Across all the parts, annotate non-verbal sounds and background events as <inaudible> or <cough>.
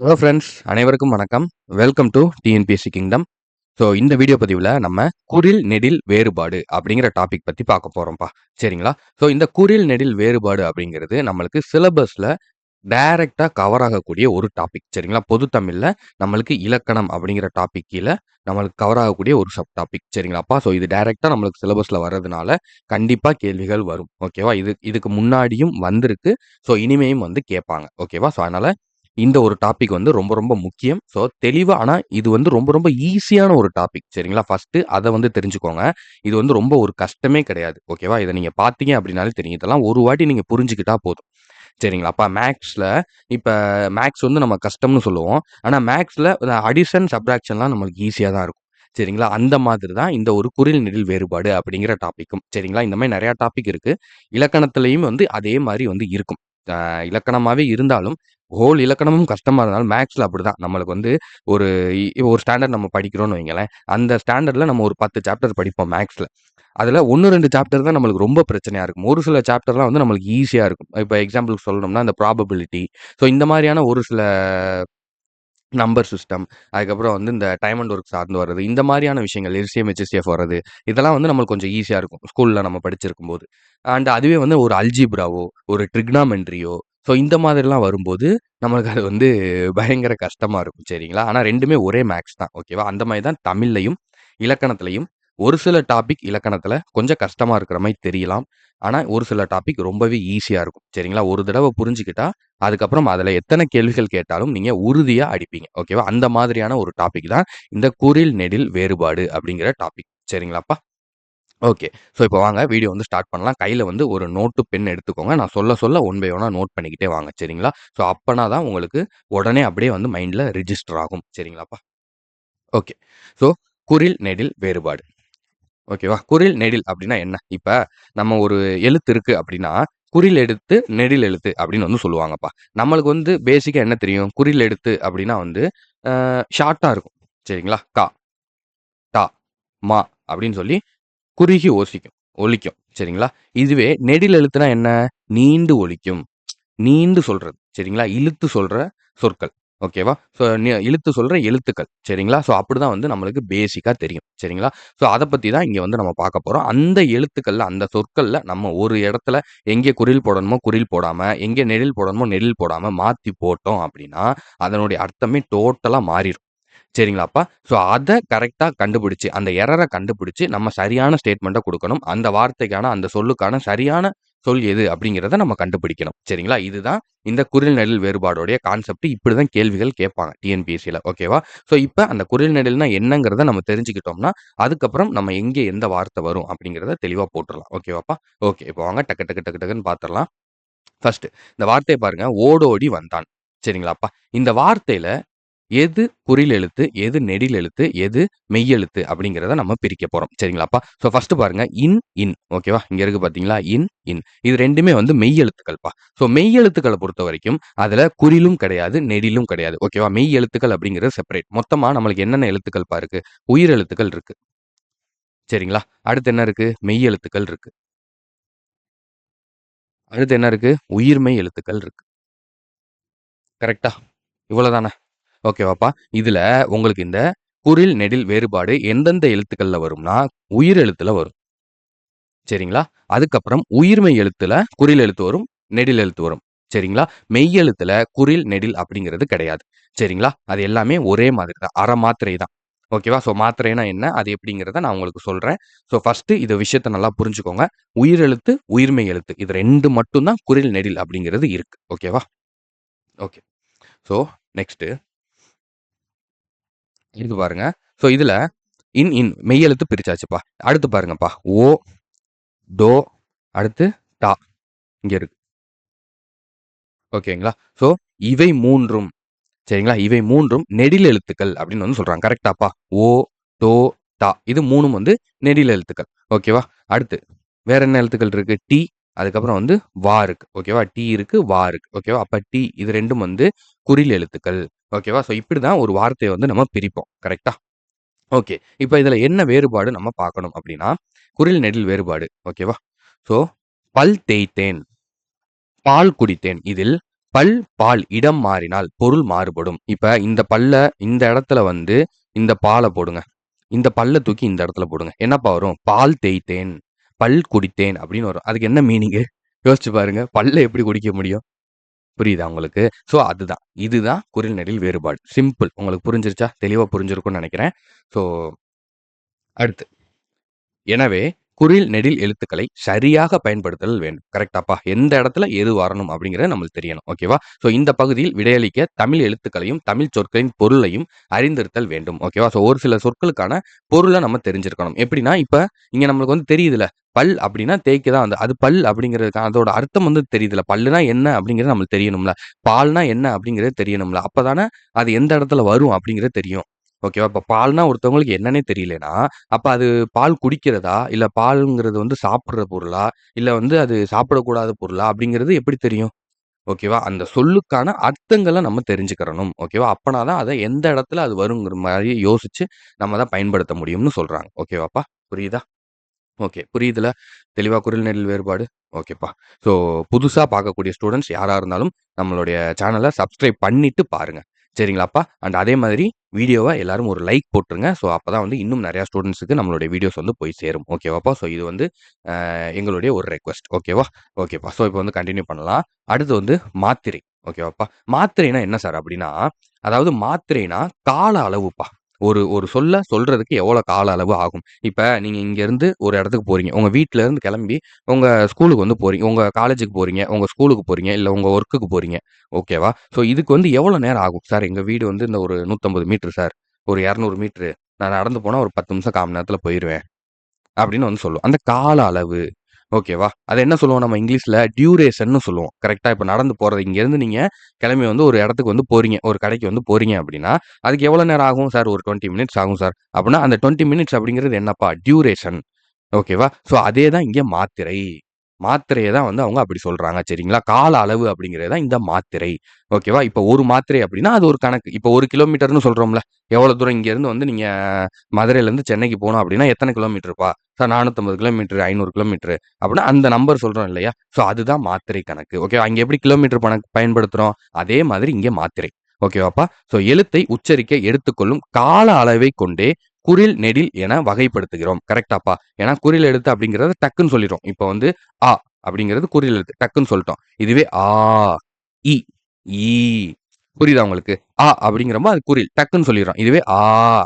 Hello friends அனைவருக்கும் வணக்கம். Welcome to TNPSC kingdom so இந்த வீடியோ பதிவில் நம்ம குரில் நெடில் வேறுபாடு அப்படிங்கிற டாபிக் பற்றி பார்க்க போகிறோம்ப்பா சரிங்களா? ஸோ இந்த குரில் நெடில் வேறுபாடு அப்படிங்கிறது நம்மளுக்கு சிலபஸில் டைரக்டாக கவர் ஆகக்கூடிய ஒரு டாபிக் சரிங்களா? பொது தமிழில் நம்மளுக்கு இலக்கணம் அப்படிங்கிற டாபிக் கீழே நம்மளுக்கு கவர் ஆகக்கூடிய ஒரு சப் டாபிக் சரிங்களாப்பா? ஸோ இது டைரெக்டாக நம்மளுக்கு சிலபஸில் வர்றதுனால கண்டிப்பாக கேள்விகள் வரும். ஓகேவா இது இதுக்கு முன்னாடியும் வந்திருக்கு. ஸோ இனிமேயும் வந்து கேட்பாங்க. ஓகேவா ஸோ அதனால் இந்த ஒரு டாபிக் வந்து ரொம்ப ரொம்ப முக்கியம். ஸோ தெளிவாக ஆனால் இது வந்து ரொம்ப ரொம்ப ஈஸியான ஒரு டாபிக் சரிங்களா? ஃபஸ்ட்டு அதை வந்து தெரிஞ்சுக்கோங்க. இது வந்து ரொம்ப ஒரு கஷ்டமே கிடையாது. ஓகேவா இதை நீங்கள் பார்த்தீங்க அப்படின்னாலே தெரியும். இதெல்லாம் ஒரு வாட்டி நீங்கள் புரிஞ்சுக்கிட்டா போதும். சரிங்களா? அப்போ மேக்ஸில் இப்போ மேக்ஸ் வந்து நம்ம கஷ்டம்னு சொல்லுவோம். ஆனால் மேக்ஸில் அடிஷன் சப்ராக்ஷன்லாம் நம்மளுக்கு ஈஸியாக தான் இருக்கும். சரிங்களா? அந்த மாதிரி தான் இந்த ஒரு குரில் நெடில் வேறுபாடு அப்படிங்கிற டாப்பிக்கும் சரிங்களா? இந்த மாதிரி நிறையா டாபிக் இருக்குது இலக்கணத்துலேயும் வந்து அதே மாதிரி வந்து இருக்கும். இலக்கணமாகவே இருந்தாலும் ஹோல் இலக்கணமும் கஷ்டமாக இருந்தாலும் மேக்ஸில் அப்படி தான் நம்மளுக்கு வந்து ஒரு ஒரு ஸ்டாண்டர்ட் நம்ம படிக்கிறோம்னு வைங்களேன். அந்த ஸ்டாண்டர்டில் நம்ம ஒரு பத்து சாப்டர் படிப்போம் மேக்ஸில் அதில் ஒன்று ரெண்டு சாப்டர் தான் நம்மளுக்கு ரொம்ப பிரச்சனையாக இருக்கும். ஒரு சில சாப்டர்லாம் வந்து நம்மளுக்கு ஈஸியாக இருக்கும். இப்போ எக்ஸாம்பிளுக்கு சொல்லணும்னா அந்த ப்ராபபிலிட்டி ஸோ இந்த மாதிரியான ஒரு சில நம்பர் சிஸ்டம் அதுக்கப்புறம் வந்து இந்த டைம் அண்ட் ஒர்க் சார்ந்து வர்றது இந்த மாதிரியான விஷயங்கள் எல்சிஎம் ஹெச்எஸ்எஃப் வர்றது இதெல்லாம் வந்து நம்மளுக்கு கொஞ்சம் ஈஸியாக இருக்கும். ஸ்கூலில் நம்ம படிச்சிருக்கும் போது அண்ட் அதுவே வந்து ஒரு அல்ஜிப்ராவோ ஒரு ட்ரிக்னாமெண்ட்ரியோ ஸோ இந்த மாதிரிலாம் வரும்போது நம்மளுக்கு அது வந்து பயங்கர கஷ்டமாக இருக்கும் சரிங்களா? ஆனால் ரெண்டுமே ஒரே மேக்ஸ் தான் ஓகேவா அந்த மாதிரி தான் தமிழ்லையும் இலக்கணத்துலையும் ஒரு சில டாபிக் இலக்கணத்தில் கொஞ்சம் கஷ்டமாக இருக்கிற மாதிரி தெரியலாம். ஆனால் ஒரு சில டாபிக் ரொம்பவே ஈஸியாக இருக்கும் சரிங்களா? ஒரு தடவை புரிஞ்சுக்கிட்டா அதுக்கப்புறம் அதில் எத்தனை கேள்விகள் கேட்டாலும் நீங்கள் உறுதியாக அடிப்பீங்க ஓகேவா அந்த மாதிரியான ஒரு டாபிக் தான் இந்த குரில் நெடில் வேறுபாடு அப்படிங்கிற டாபிக் சரிங்களாப்பா? ஓகே. ஸோ இப்போ வாங்க வீடியோ வந்து ஸ்டார்ட் பண்ணலாம். கையில் வந்து ஒரு நோட்டு பென் எடுத்துக்கோங்க. நான் சொல்ல சொல்ல ஒன் பை ஒன்னாக நோட் பண்ணிக்கிட்டே வாங்க. சரிங்களா? ஸோ அப்போனா தான் உங்களுக்கு உடனே அப்படியே வந்து மைண்டில் ரிஜிஸ்டர் ஆகும். சரிங்களாப்பா? ஓகே. ஸோ குரில் நெடில் வேறுபாடு. ஓகேவா? குரில் நெடில் அப்படின்னா என்ன? இப்போ நம்ம ஒரு எழுத்து இருக்குது அப்படின்னா குறில் எழுத்து நெடில் எழுத்து அப்படின்னு வந்து சொல்லுவாங்கப்பா. நம்மளுக்கு வந்து பேசிக்காக என்ன தெரியும்? குறில் எழுத்து அப்படின்னா வந்து ஷார்ட்டாக இருக்கும். சரிங்களா? கா டா மா அப்படின்னு சொல்லி குறுகி ஓசிக்கும் ஒலிக்கும் சரிங்களா? இதுவே நெடில் எழுத்துனா என்ன? நீண்டு ஒலிக்கும். நீண்டு சொல்றது சரிங்களா? இழுத்து சொல்ற சொற்கள் ஓகேவா? ஸோ இழுத்து சொல்ற எழுத்துக்கள் சரிங்களா? ஸோ அப்படிதான் வந்து நம்மளுக்கு பேசிக்காக தெரியும் சரிங்களா? ஸோ அதை பற்றி தான் இங்கே வந்து நம்ம பார்க்க போகிறோம் அந்த எழுத்துக்கள்ல அந்த சொற்களில் நம்ம ஒரு இடத்துல எங்கே குரில் போடணுமோ குரில் போடாமல் எங்கே நெழில் போடணுமோ நெழில் போடாமல் மாற்றி போட்டோம் அப்படின்னா அதனுடைய அர்த்தமே டோட்டலாக மாறிடும். சரிங்களாப்பா? ஸோ அதை கரெக்டாக கண்டுபிடிச்சு அந்த எரரை கண்டுபிடிச்சு நம்ம சரியான ஸ்டேட்மெண்ட்டை கொடுக்கணும். அந்த வார்த்தைக்கான அந்த சொல்லுக்கான சரியான சொல் எது அப்படிங்கிறத நம்ம கண்டுபிடிக்கணும். சரிங்களா? இதுதான் இந்த குரில் நெடில் வேறுபாடோடைய கான்செப்ட் இப்படி தான் கேள்விகள் கேட்பாங்க டிஎன்பிஎஸ்சியில் ஓகேவா? ஸோ இப்போ அந்த குரில் நெடில்னா என்னங்கிறத நம்ம தெரிஞ்சுக்கிட்டோம்னா அதுக்கப்புறம் நம்ம எங்கே எந்த வார்த்தை வரும் அப்படிங்கிறத தெளிவாக போட்டுடலாம் ஓகேவாப்பா? ஓகே இப்போ வாங்க. டக்கு டக்கு டக்கு டக்குன்னு பார்த்துடலாம் ஃபர்ஸ்ட் இந்த வார்த்தையை பாருங்க. ஓடோடி வந்தான். சரிங்களாப்பா? இந்த வார்த்தையில எது குறில் எழுத்து எது நெடில் எழுத்து எது மெய்யெழுத்து அப்படிங்கிறத நம்ம பிரிக்க போறோம். சரிங்களாப்பா ஸோ ஃபர்ஸ்ட் பாருங்க இன் இன். ஓகேவா இங்க இருக்கு பாத்தீங்களா? இன் இன். இது ரெண்டுமே வந்து மெய் எழுத்துக்கள்ப்பா. ஸோ மெய் எழுத்துக்களை பொறுத்த வரைக்கும் அதுல குறிலும் கிடையாது நெடிலும் கிடையாது. ஓகேவா மெய் எழுத்துக்கள் அப்படிங்கிறது செப்பரேட் மொத்தமா நம்மளுக்கு என்னென்ன எழுத்துக்கள் பா இருக்கு? உயிர் எழுத்துக்கள் இருக்கு. சரிங்களா? அடுத்து என்ன இருக்கு? மெய் எழுத்துக்கள் இருக்கு. அடுத்து என்ன இருக்கு? உயிர்மெய் எழுத்துக்கள் இருக்கு. கரெக்டா இவ்வளவுதானே? ஓகேவாப்பா இதுல உங்களுக்கு இந்த குறில் நெடில் வேறுபாடு எந்தெந்த எழுத்துக்கள்ல வரும்னா உயிர் எழுத்துல வரும். சரிங்களா? அதுக்கப்புறம் உயிர்மெய் எழுத்துல குறில் எழுத்து வரும் நெடில் எழுத்து வரும். சரிங்களா? மெய் எழுத்துல குறில் நெடில் அப்படிங்கிறது கிடையாது. சரிங்களா? அது எல்லாமே ஒரே மாதிரி தான் அரை மாத்திரை தான் ஓகேவா ஸோ மாத்திரைனா என்ன? அது எப்படிங்கிறத நான் உங்களுக்கு சொல்றேன். ஸோ ஃபர்ஸ்ட் இந்த விஷயத்த நல்லா புரிஞ்சுக்கோங்க. உயிர் எழுத்து உயிர்மெய் எழுத்து. இது ரெண்டு மட்டும்தான் குறில் நெடில் அப்படிங்கிறது இருக்கு. ஓகேவா ஓகே ஸோ நெக்ஸ்ட்டு இது பாருங்க. ஸோ இதில் இன் இன் மெய்யெழுத்து பிரிச்சாச்சுப்பா. அடுத்து பாருங்கப்பா. ஓ டோ அடுத்து டா இங்க இருக்கு. ஓகேங்களா? ஸோ இவை மூன்றும். சரிங்களா? இவை மூன்றும் நெடில் எழுத்துக்கள் அப்படின்னு வந்து சொல்றாங்க. கரெக்டாப்பா ஓ டோ டா இது மூணும் வந்து நெடில் எழுத்துக்கள். ஓகேவா? அடுத்து வேற என்ன எழுத்துக்கள் இருக்கு? டி அதுக்கப்புறம் வந்து வா இருக்கு. ஓகேவா? டி இருக்கு வா இருக்கு. ஓகேவா? அப்ப டி இது ரெண்டும் வந்து குறில் எழுத்துக்கள். ஓகேவா ஸோ இப்படி தான் ஒரு வார்த்தையை வந்து நம்ம பிரிப்போம் கரெக்டா ஓகே இப்போ இதில் என்ன வேறுபாடு நம்ம பார்க்கணும் அப்படின்னா குரில் நெடில் வேறுபாடு ஓகேவா ஸோ பல் தேய்த்தேன் பால் குடித்தேன் இதில் பல், பால் இடம் மாறினால் பொருள் மாறுபடும். இப்போ இந்த பல்ல இந்த இடத்துல வந்து இந்த பாலை போடுங்க. இந்த பல்ல தூக்கி இந்த இடத்துல போடுங்க. என்னப்பா வரும்? பால் தேய்த்தேன், பல் குடித்தேன் அப்படின்னு வரும். அதுக்கு என்ன மீனிங்கு? யோசிச்சு பாருங்க. பல்ல எப்படி குடிக்க முடியும்? புரியுதா உங்களுக்கு? ஸோ அதுதான். இதுதான் குறில் நெடில் வேறுபாடு. சிம்பிள். உங்களுக்கு புரிஞ்சிருச்சா? தெளிவாக புரிஞ்சிருக்கும்னு நினைக்கிறேன் ஸோ அடுத்து. எனவே குறில் நெடில் எழுத்துக்களை சரியாக பயன்படுத்தல் வேண்டும். கரெக்டாப்பா எந்த இடத்துல எது வரணும் அப்படிங்கிறத நம்மளுக்கு தெரியணும். ஓகேவா? ஸோ இந்த பகுதியில் விடையளிக்க தமிழ் எழுத்துக்களையும், தமிழ் சொற்களின் பொருளையும் அறிந்திருத்தல் வேண்டும். ஓகேவா? ஸோ ஒரு சில சொற்களுக்கான பொருளை நம்ம தெரிஞ்சிருக்கணும். எப்படின்னா, இப்போ இங்கே நம்மளுக்கு வந்து தெரியுதுல பல் அப்படின்னா தேய்க்க தான் வந்து அது பல் அப்படிங்கிறதுக்கு அதோட அர்த்தம் வந்து தெரியுதுல பல்லுனா என்ன அப்படிங்கிறது நம்மளுக்கு தெரியணும்ல. பால்னா என்ன அப்படிங்கிறது தெரியணும்ல. அப்பதானே அது எந்த இடத்துல வரும் அப்படிங்கிறது தெரியும். ஓகேவா? இப்போ பால்னா ஒருத்தவங்களுக்கு என்னன்னே தெரியலன்னா, அப்போ அது பால் குடிக்கிறதா? இல்லை பால்ங்கிறது வந்து சாப்பிட்ற பொருளா? இல்லை வந்து அது சாப்பிடக்கூடாத பொருளா? அப்படிங்கிறது எப்படி தெரியும்? ஓகேவா? அந்த சொல்லுக்கான அர்த்தங்களை நம்ம தெரிஞ்சுக்கிறணும். ஓகேவா? அப்பனா தான் அதை எந்த இடத்துல அது வருங்கிற மாதிரி யோசிச்சு நம்ம தான் பயன்படுத்த முடியும்னு சொல்கிறாங்க ஓகேவாப்பா? புரியுதா? ஓகே. புரியுதுல? தெளிவாக குரல் நெல் வேறுபாடு? ஓகேப்பா. ஸோ புதுசாக பார்க்கக்கூடிய ஸ்டூடெண்ட்ஸ் யாராக இருந்தாலும் நம்மளுடைய சேனலை சப்ஸ்கிரைப் பண்ணிட்டு பாருங்கள் சரிங்களாப்பா? அண்ட் அதே மாதிரி வீடியோவை எல்லாரும் ஒரு லைக் போட்டுருங்க. ஸோ அப்போ தான் வந்து இன்னும் நிறையா ஸ்டூடெண்ட்ஸுக்கு நம்மளுடைய வீடியோஸ் வந்து போய் சேரும். ஓகேவாப்பா? ஸோ இது வந்து எங்களுடைய ஒரு ரெக்வெஸ்ட். ஓகேவா? ஓகேப்பா. ஸோ இப்போ வந்து கண்டினியூ பண்ணலாம். அடுத்து வந்து மாத்திரை. ஓகேவாப்பா? மாத்திரைனா என்ன சார் அப்படின்னா, அதாவது மாத்திரைனா கால அளவுப்பா. ஒரு ஒரு சொல்ல சொல்றதுக்கு எவ்வளோ கால அளவு ஆகும். இப்போ நீங்கள் இங்கேருந்து ஒரு இடத்துக்கு போறீங்க. உங்கள் வீட்டிலேருந்து இருந்து கிளம்பி உங்கள் ஸ்கூலுக்கு வந்து போறீங்க. உங்கள் காலேஜுக்கு போறீங்க. உங்கள் ஸ்கூலுக்கு போறீங்க. இல்லை உங்கள் ஒர்க்குக்கு போறீங்க. ஓகேவா? ஸோ இதுக்கு வந்து எவ்வளோ நேரம் ஆகும்? சார் எங்கள் வீடு வந்து இந்த ஒரு நூற்றம்பது மீட்ரு சார். ஒரு இரநூறு மீட்ரு நான் நடந்து போனால் ஒரு 10 நிமிஷம், கால் நேரத்தில் போயிடுவேன் அப்படின்னு வந்து சொல்லும். அந்த கால அளவு. ஓகேவா? அதை என்ன சொல்லுவோம் நம்ம இங்கிலீஷில் டியூரேஷன்னு சொல்லுவோம். கரெக்டாக இப்போ நடந்து போகிறது இங்கேருந்து நீங்கள் கிளம்பி வந்து ஒரு இடத்துக்கு வந்து போகிறீங்க ஒரு கடைக்கு வந்து போகிறீங்க அப்படின்னா, அதுக்கு எவ்வளோ நேரம் ஆகும்? சார் ஒரு 20 மினிட்ஸ் ஆகும் சார். அப்படின்னா அந்த 20 மினிட்ஸ் அப்படிங்கிறது என்னப்பா? டியூரேஷன். ஓகேவா? ஸோ அதே தான் இங்கே மாத்திரை. மாத்திரையை தான் வந்து அவங்க அப்படி சொல்கிறாங்க சரிங்களா? கால அளவு அப்படிங்கிறது தான் இந்த மாத்திரை. ஓகேவா? இப்போ ஒரு மாத்திரை அப்படின்னா, அது ஒரு கணக்கு. இப்போ ஒரு கிலோமீட்டர்னு சொல்கிறோம்ல எவ்வளோ தூரம் இங்கேருந்து வந்து நீங்கள் மதுரையிலேருந்து சென்னைக்கு போகணும் அப்படின்னா, எத்தனை கிலோமீட்டர்ப்பா? சார் 450 கிலோமீட்டர், ஐநூறு கிலோமீட்டர் அப்படின்னா அந்த நம்பர் சொல்கிறோம் இல்லையா? ஸோ அதுதான் மாத்திரை கணக்கு. ஓகேவா? அங்கே எப்படி கிலோமீட்டர் கணக்கு பயன்படுத்துகிறோம் அதே மாதிரி இங்கே மாத்திரை. ஓகேவாப்பா? ஸோ எழுத்தை உச்சரிக்க எடுத்துக்கொள்ளும் கால அளவை கொண்டே குறில், நெடில் என வகைப்படுத்துகிறோம். கரெக்டாப்பா ஏன்னா குறில் எழுத்து அப்படிங்கிறத டக்குன்னு சொல்லிடுறோம். இப்ப வந்து ஆ அப்படிங்கிறது குரில் எழுத்து. டக்குன்னு சொல்லிட்டோம் இதுவே ஆ, இ, ஈ புரியுதா உங்களுக்கு? ஆ அப்படிங்கிறப்ப அது குறில். டக்குன்னு சொல்லிடுறோம். இதுவே ஆ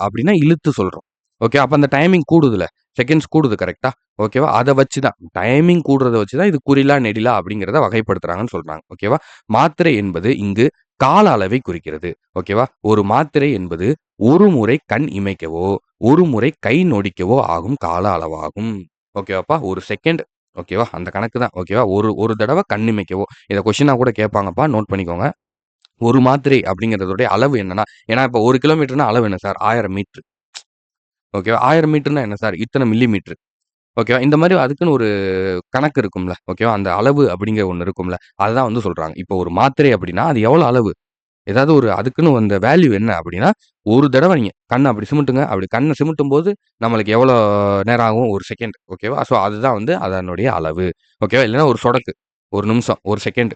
அப்படின்னா இழுத்து சொல்றோம். ஓகே. அப்ப அந்த டைமிங் கூடுதுல செகண்ட்ஸ் கூடுது கரெக்டா ஓகேவா? அதை வச்சு தான் டைமிங் கூடுறத வச்சு தான் இது குறிலா, நெடிலா அப்படிங்கிறத வகைப்படுத்துறாங்கன்னு சொல்றாங்க. ஓகேவா? மாத்திரை என்பது இங்கு கால அளவை குறிக்கிறது. ஓகேவா? ஒரு மாத்திரை என்பது ஒரு முறை கண் இமைக்கவோ, ஒரு முறை கை நொடிக்கவோ ஆகும் கால அளவாகும். ஓகேவாப்பா? ஒரு செகண்ட் ஓகேவா? அந்த கணக்கு தான். ஓகேவா? ஒரு ஒரு தடவை கண் இமைக்கவோ இதை கொஸ்டினா கூட கேட்பாங்கப்பா. நோட் பண்ணிக்கோங்க. ஒரு மாத்திரை அப்படிங்கிறதோடைய அளவு என்னன்னா, ஏன்னா இப்போ ஒரு கிலோமீட்டர்னா அளவு என்ன சார்? ஆயிரம் மீட்ரு ஓகேவா? ஆயிரம் மீட்டர்னா என்ன சார்? இத்தனை மில்லி மீட்ரு ஓகேவா? இந்த மாரி அதுக்குன்னு ஒரு கணக்கு இருக்கும்ல. ஓகேவா? அந்த அளவு அப்படிங்கிற ஒண்ணு இருக்கும்ல. அதுதான் வந்து சொல்றாங்க. இப்போ ஒரு மாத்திரை அப்படின்னா, அது எவ்வளோ அளவு? ஏதாவது ஒரு அதுக்குன்னு அந்த வேல்யூ என்ன அப்படின்னா, ஒரு தடவ நீங்க கண்ண அப்படி சிமிட்டுங்க. அப்படி கண்ண சிமிட்டும்போது நம்மளுக்கு எவ்வளோ நேரம் ஆகும்? 1 செகண்ட். ஓகேவா? ஸோ அதுதான் வந்து அதனுடைய அளவு. ஓகேவா? இல்லைன்னா ஒரு சொடக்கு. 1 நிமிஷம், 1 செகண்ட்.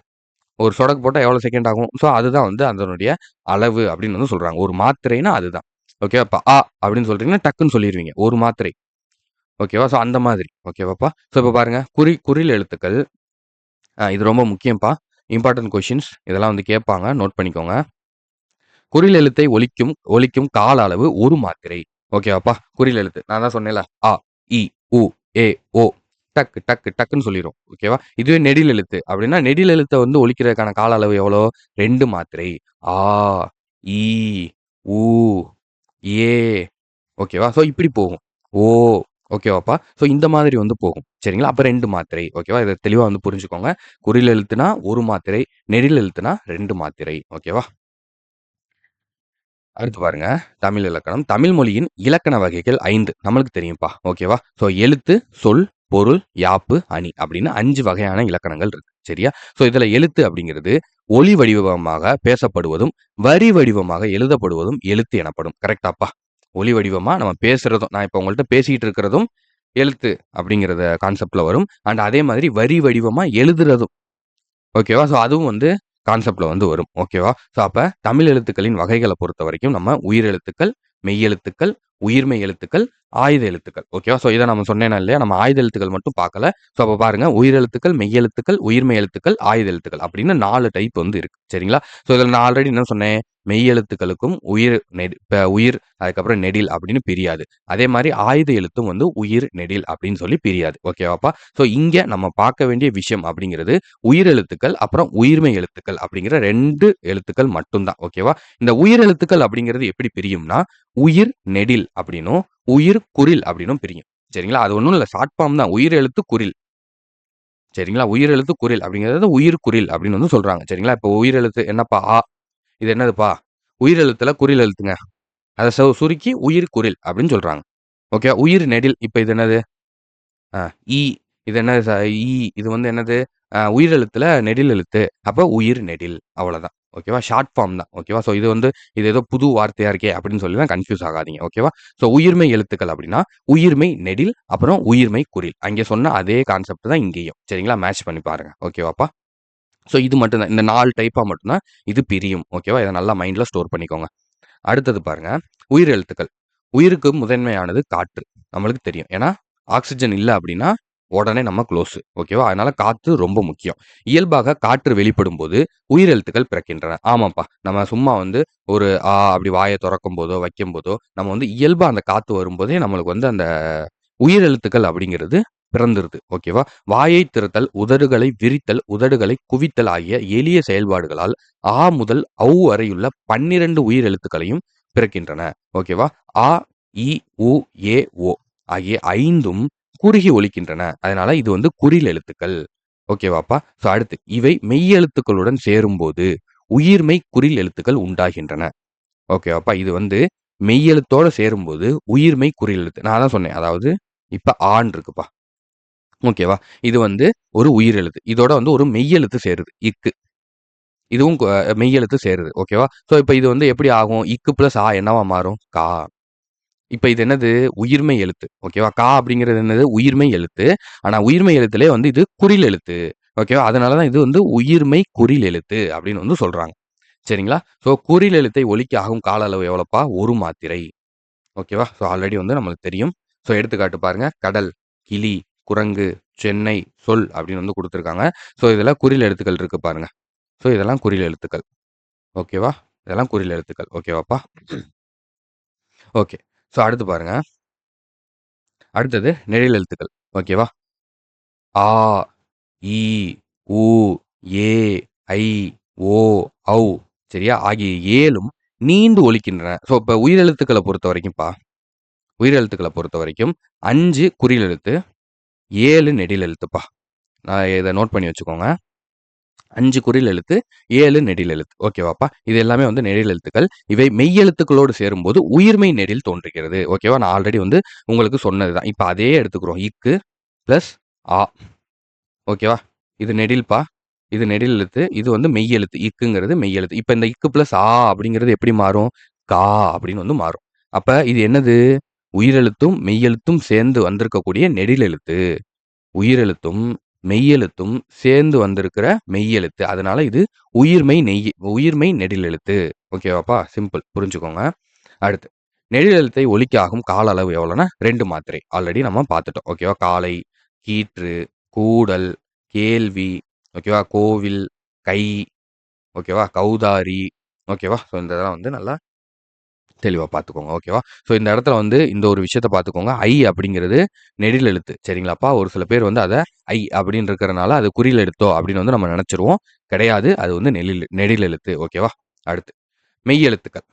ஒரு சொடக்கு போட்டா எவ்வளோ செகண்ட் ஆகும்? ஸோ அதுதான் வந்து அதனுடைய அளவு அப்படின்னு வந்து சொல்றாங்க. ஒரு மாத்திரைன்னா அதுதான். ஓகேவா? இப்ப ஆ அப்படின்னு சொல்றீங்கன்னா, டக்குன்னு சொல்லிருவீங்க. ஒரு மாத்திரை. ஓகேவா? ஸோ அந்த மாதிரி. ஓகேவாப்பா? ஸோ இப்போ பாருங்கள் குறி குறில் எழுத்துக்கள். இது ரொம்ப முக்கியம்ப்பா. இம்பார்ட்டன்ட் கொஷின்ஸ் இதெல்லாம் வந்து கேட்பாங்க. நோட் பண்ணிக்கோங்க. குறில் எழுத்தை ஒலிக்கும் ஒலிக்கும் கால அளவு ஒரு மாத்திரை. ஓகேவாப்பா? குறில் எழுத்து. நான் தான் சொன்னேன்ல. ஆ இ, உ, ஏ, ஓ. டக்கு, டக்கு, டக்குன்னு சொல்லிடும் ஓகேவா? இதுவே நெடில் எழுத்து அப்படின்னா, நெடில் எழுத்தை வந்து ஒழிக்கிறதுக்கான கால அளவு எவ்வளோ? ரெண்டு மாத்திரை. ஆ, இ ஊ, ஏ. ஓகேவா? ஸோ இப்படி போகும். ஓ. ஓகேவாப்பா? ஸோ இந்த மாதிரி வந்து போகும். சரிங்களா? அப்போ ரெண்டு மாத்திரை. ஓகேவா? இதை தெளிவாக வந்து புரிஞ்சுக்கோங்க. குறியில் எழுத்துனா ஒரு மாத்திரை. நெடில் எழுத்துனா ரெண்டு மாத்திரை. ஓகேவா? அடுத்து பாருங்க. தமிழ் இலக்கணம். தமிழ் மொழியின் இலக்கண வகைகள் ஐந்து நம்மளுக்கு தெரியும்ப்பா. ஓகேவா? ஸோ எழுத்து, சொல், பொருள், யாப்பு, அணி அப்படின்னு அஞ்சு வகையான இலக்கணங்கள் இருக்கு. சரியா? ஸோ இதில் எழுத்து அப்படிங்கிறது ஒளி வடிவமாக பேசப்படுவதும், வரி வடிவமாக எழுதப்படுவதும் எழுத்து எனப்படும். கரெக்டாப்பா ஒலி வடிவமாக நம்ம பேசுகிறதும் நான் இப்போ உங்கள்கிட்ட பேசிட்டு இருக்கிறதும் எழுத்து அப்படிங்கிறத கான்செப்டில் வரும். அண்ட் அதே மாதிரி வரி வடிவமாக எழுதுறதும். ஓகேவா? ஸோ அதுவும் வந்து கான்செப்டில் வந்து வரும். ஓகேவா? ஸோ அப்போ தமிழ் எழுத்துக்களின் வகைகளை பொறுத்த வரைக்கும் நம்ம உயிரெழுத்துக்கள், மெய்யெழுத்துக்கள், உயிர்மெய் எழுத்துக்கள், ஆயுத எழுத்துக்கள். ஓகேவா? ஸோ இதை நம்ம சொன்னேனா இல்லையா? நம்ம ஆயுத எழுத்துக்கள் மட்டும் பார்க்கல. ஸோ அப்போ பாருங்க உயிரெழுத்துக்கள், மெய்யெழுத்துக்கள், உயிர்மெய் எழுத்துக்கள், ஆயுத எழுத்துக்கள் அப்படின்னு நாலு டைப் வந்து இருக்கு. சரிங்களா? ஸோ இதில் நான் ஆல்ரெடி என்ன சொன்னேன்? மெய்யெழுத்துக்களுக்கும் உயிர் நெடி உயிர் அதுக்கப்புறம் நெடில் அப்படின்னு பிரியாது. அதே மாதிரி ஆயுத எழுத்தும் வந்து உயிர், நெடில் அப்படின்னு சொல்லி பிரியாது. ஓகேவாப்பா? ஸோ இங்கே நம்ம பார்க்க வேண்டிய விஷயம் அப்படிங்கிறது உயிரெழுத்துக்கள், அப்புறம் உயிர்மெய் எழுத்துக்கள் அப்படிங்கிற ரெண்டு எழுத்துக்கள் மட்டும் தான். ஓகேவா? இந்த உயிர் எழுத்துக்கள் அப்படிங்கிறது எப்படி பிரியும்னா, உயிர் நெடில் அப்படின்னும், உயிர் குரில் அப்படின்னும் பிரியும். சரிங்களா? அது ஒன்றும் இல்லை ஷார்ட் ஃபார்ம் தான். உயிர் எழுத்து குறில். சரிங்களா? உயிர் எழுத்து குரில் அப்படிங்கிறது உயிர் குரில் அப்படின்னு வந்து சொல்றாங்க. சரிங்களா? இப்போ உயிர் எழுத்து என்னப்பா? ஆ. இது என்னதுப்பா? உயிர் எழுத்துல குரில் எழுத்துங்க. அதை சு சுருக்கி உயிர் குறில் அப்படின்னு சொல்றாங்க. ஓகே. உயிர் நெடில். இப்போ இது என்னது? ஆ ஈ. இது என்னது ச ஈ. இது வந்து என்னது? உயிர் எழுத்துல நெடில் எழுத்து. அப்போ உயிர் நெடில். அவ்வளோதான் ஓகேவா? ஷார்ட் ஃபார்ம் தான். ஓகேவா? ஸோ இது வந்து இது ஏதோ புது வார்த்தையாக இருக்கே அப்படின்னு சொல்லி தான் கன்ஃப்யூஸ் ஆகாதீங்க. ஓகேவா? ஸோ உயிர்மெய் எழுத்துக்கள் அப்படின்னா, உயிர்மெய் நெடில், அப்புறம் உயிர்மெய் குறில். அங்கே சொன்ன அதே கான்செப்ட் தான் இங்கேயும். சரிங்களா? மேட்ச் பண்ணி பாருங்க. ஓகேவாப்பா? ஸோ இது மட்டும்தான் இந்த நாலு டைப்பாக மட்டும் தான் இது பிரியும். ஓகேவா? இதை நல்லா மைண்டில் ஸ்டோர் பண்ணிக்கோங்க. அடுத்தது பாருங்கள் உயிர் எழுத்துக்கள். உயிருக்கு முதன்மையானது காற்று. நம்மளுக்கு தெரியும். ஏன்னா, ஆக்சிஜன் இல்லை அப்படின்னா, உடனே நம்ம க்ளோஸு ஓகேவா? அதனால காற்று ரொம்ப முக்கியம். இயல்பாக காற்று வெளிப்படும்போது போது உயிரெழுத்துக்கள் பிறக்கின்றன. ஆமாப்பா. நம்ம சும்மா வந்து ஒரு ஆ அப்படி வாய தொறக்கும்போதோ, வைக்கும்போதோ, நம்ம வந்து இயல்பாக அந்த காற்று வரும்போதே நம்மளுக்கு வந்து அந்த உயிர் எழுத்துக்கள் அப்படிங்கிறது பிறந்துருது. ஓகேவா? வாயை திறத்தல், உதடுகளை விரித்தல், உதடுகளை குவித்தல் ஆகிய எளிய செயல்பாடுகளால் ஆ முதல் ஔ வரையுள்ள 12 உயிர் எழுத்துக்களையும் பிறக்கின்றன. ஓகேவா? ஆ, இ, உ, ஏ, ஓ ஆகிய ஐந்தும் குறுகி ஒழிக்கின்றன அதனால இது வந்து குறில் எழுத்துக்கள். ஓகேவாப்பா? ஸோ அடுத்து இவை மெய்யெழுத்துக்களுடன் சேரும்போது உயிர்மெய் குறில் எழுத்துக்கள் உண்டாகின்றன. ஓகேவாப்பா? இது வந்து மெய்யெழுத்தோட சேரும்போது உயிர்மெய் குறில் எழுத்து. நான் தான் சொன்னேன். அதாவது இப்போ ஆண் இருக்குப்பா. ஓகேவா? இது வந்து ஒரு உயிர் எழுத்து. இதோட வந்து ஒரு மெய்யெழுத்து சேருது. இக்கு. இதுவும் மெய் மெய்யெழுத்து சேருது. ஓகேவா? ஸோ இப்போ இது வந்து எப்படி ஆகும்? இக்கு பிளஸ் ஆ என்னவா மாறும்? கா. இப்போ இது என்னது? உயிர்மெய் எழுத்து. ஓகேவா? கா அப்படிங்கிறது என்னது? உயிர்மெய் எழுத்து. ஆனால் உயிர்மெய் எழுத்துலேயே வந்து இது குறில் எழுத்து. ஓகேவா? அதனால தான் இது வந்து உயிர்மை குறில் எழுத்து அப்படின்னு வந்து சொல்கிறாங்க சரிங்களா? ஸோ குறில் எழுத்தை ஒலிக்க ஆகும் கால அளவு எவ்வளோப்பா? ஒரு மாத்திரை. ஓகேவா? ஸோ ஆல்ரெடி வந்து நம்மளுக்கு தெரியும். ஸோ எடுத்துக்காட்டு பாருங்க. கடல், கிளி, குரங்கு, சென்னை, சொல் அப்படின்னு வந்து கொடுத்துருக்காங்க ஸோ இதெல்லாம் குறில் எழுத்துக்கள் இருக்கு பாருங்க. ஸோ இதெல்லாம் குறில் எழுத்துக்கள். ஓகேவா? இதெல்லாம் குறில் எழுத்துக்கள். ஓகேவாப்பா? ஓகே. ஸோ அடுத்து பாருங்க. அடுத்தது நெடில் எழுத்துக்கள். ஓகேவா? ஆ, இ, உ, ஏ, ஐ, ஓ, ஔ சரியா? ஆகிய ஏழும் நீண்டு ஒழிக்கின்றன ஸோ இப்ப உயிரெழுத்துக்கள பொறுத்தவரைக்கும்ப்பா, உயிரெழுத்துக்கள பொறுத்தவரைக்கும் 5 குறில் எழுத்து, 7 நெடில் எழுத்துப்பா. நான் இதை நோட் பண்ணி வச்சுக்கோங்க. அஞ்சு குறில் எழுத்து, ஏழு நெடில் எழுத்து. ஓகேவாப்பா? இது எல்லாமே வந்து நெடில் எழுத்துக்கள். இவை மெய்யெழுத்துக்களோடு சேரும்போது உயிர்மை நெடில் தோன்றுகிறது. ஓகேவா? நான் ஆல்ரெடி வந்து உங்களுக்கு சொன்னது தான். இப்போ அதே எடுத்துக்கிறோம். இக்கு ப்ளஸ் ஆ. ஓகேவா? இது நெடில்ப்பா. இது நெடில் எழுத்து. இது வந்து மெய் எழுத்து. இக்குங்கிறது மெய் எழுத்து. இந்த இக்கு ப்ளஸ் ஆ அப்படிங்கிறது எப்படி மாறும்? கா அப்படின்னு வந்து மாறும். அப்போ இது என்னது? உயிரெழுத்தும், மெய்யெழுத்தும் சேர்ந்து வந்திருக்கக்கூடிய நெடில் எழுத்து. உயிரெழுத்தும், மெய்யெழுத்தும் சேர்ந்து வந்திருக்கிற மெய்யெழுத்து. அதனால இது உயிர்மை நெய் உயிர்மை நெடில் எழுத்து. ஓகேவாப்பா? சிம்பிள். புரிஞ்சுக்கோங்க. அடுத்து நெடிலெழுத்தை ஒலிக்காகும் கால அளவு எவ்வளோன்னா ரெண்டு மாத்திரை. ஆல்ரெடி நம்ம பார்த்துட்டோம். ஓகேவா? காலை, கீற்று, கூடல், கேள்வி, ஓகேவா? கோவில், கை, ஓகேவா? கௌதாரி, ஓகேவா? ஸோ இந்த இதெல்லாம் வந்து நல்லா தெளிவாக பார்த்துக்கோங்க. ஓகேவா? ஸோ இந்த இடத்துல வந்து இந்த ஒரு விஷயத்த பார்த்துக்கோங்க. ஐ அப்படிங்கிறது நெடில் எழுத்து. சரிங்களாப்பா? ஒரு சில பேர் வந்து அதை ஐ அப்படின்னு இருக்கிறனால அது குறியில் எழுத்தோ அப்படின்னு வந்து நம்ம நினச்சிருவோம் கிடையாது. அது வந்து நெலில் நெடில் எழுத்து. ஓகேவா? அடுத்து மெய் எழுத்துக்கள்.